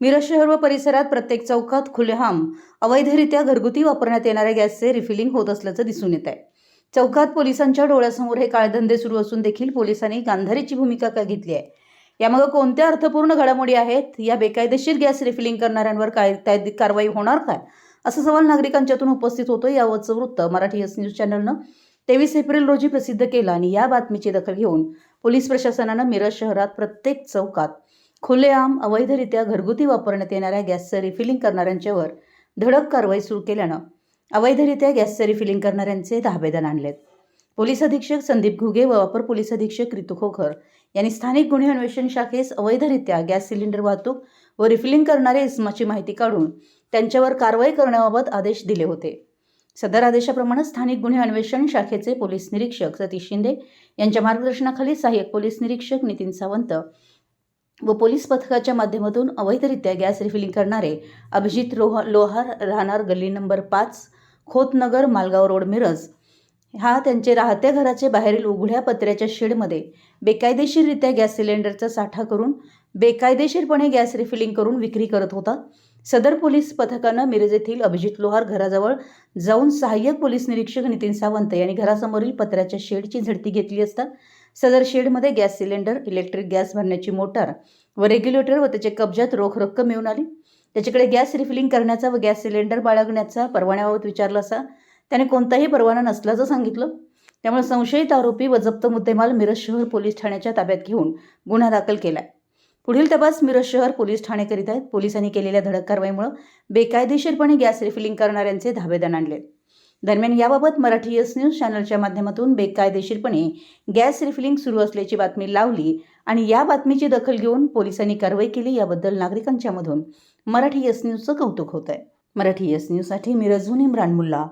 मिरज शहर व परिसरात प्रत्येक चौकात खुलेहाम अवैधरित्या घरगुती वापरण्यात येणाऱ्या गॅसचे रिफिलिंग होत असल्याचं दिसून येत आहे चौकात पोलिसांच्या डोळ्यासमोर हे काळधंदे सुरू असून देखील पोलिसांनी गांधारीची भूमिका का घेतली आहे? यामागे कोणत्या अर्थपूर्ण घडामोडी आहेत? या बेकायदेशीर गॅस रिफिलिंग करणाऱ्यांवर काय काय कारवाई होणार काय? असा सवाल नागरिकांच्यातून उपस्थित होतो यावरचं वृत्त मराठी एस न्यूज चॅनलनं तेवीस एप्रिल रोजी प्रसिद्ध केलं आणि या बातमीची दखल घेऊन पोलीस प्रशासनानं मिरज शहरात प्रत्येक चौकात खुलेआम अवैधरित्या घरगुती वापरण्यात येणाऱ्या गॅसचं रिफिलिंग करणाऱ्यांच्यावर धडक कारवाई सुरू केल्यानं अवैधरित्या गॅसचं रिफिलिंग करणाऱ्यांचे धाबेदन आणलेत. पोलीस अधीक्षक संदीप घुगे व अपर पोलीस अधीक्षक रितू खोखर यांनी स्थानिक गुन्हे अन्वेषण शाखेस अवैधरित्या गॅस सिलेंडर वाहतूक व रिफिलिंग करणारे इसमाची माहिती काढून त्यांच्यावर कारवाई करण्याबाबत आदेश दिले होते. सदर आदेशाप्रमाणे स्थानिक गुन्हे अन्वेषण शाखेचे पोलीस निरीक्षक सतीश शिंदे यांच्या मार्गदर्शनाखाली सहाय्यक पोलीस निरीक्षक नितीन सावंत व पोलीस पथकाच्या माध्यमातून अवैधरित्या गॅस रिफिलिंग करणारे अभिजित रोह लोहार राहणार गल्ली नंबर पाच खोतनगर मालगाव रोड मिरज. हा त्यांचे राहत्या घराचे बाहेरील उघड्या पत्र्याच्या शेडमध्ये बेकायदेशीररित्या गॅस सिलेंडरचा साठा करून बेकायदेशीरपणे गॅस रिफिलिंग करून विक्री करत होता. सदर पोलीस पथकानं मिरज येथील अभिजित लोहार घराजवळ जाऊन सहाय्यक पोलीस निरीक्षक नितीन सावंत यांनी घरासमोरील पत्र्याच्या शेडची झडती घेतली असता सदर शेडमध्ये गॅस सिलेंडर इलेक्ट्रिक गॅस भरण्याची मोटार व रेग्युलेटर व त्याच्या कब्जात रोख रक्कम मिळून आली. त्याच्याकडे गॅस रिफिलिंग करण्याचा व गॅस सिलेंडर बाळगण्याचा परवान्याबाबत विचारला असता त्याने कोणताही परवाना नसल्याचं सांगितलं. त्यामुळे संशयित आरोपी व जप्त मुद्देमाल मिरज शहर पोलीस ठाण्याच्या ताब्यात घेऊन गुन्हा दाखल केला पुढील तपास मिरज शहर पोलीस ठाणे करीत आहेत. पोलिसांनी केलेल्या धडक कारवाईमुळे बेकायदेशीरपणे गॅस रिफिलिंग करणाऱ्यांचे धाबेदन आणले दरम्यान याबाबत मराठी एस न्यूज चॅनलच्या माध्यमातून बेकायदेशीरपणे गॅस रिफिलिंग सुरू असल्याची बातमी लावली आणि या बातमीची दखल घेऊन पोलिसांनी कारवाई केली याबद्दल नागरिकांच्या मधून मराठी एस न्यूजचं कौतुक होत आहे मराठी एस न्यूजसाठी मिरजहून इम्रान मुल्ला.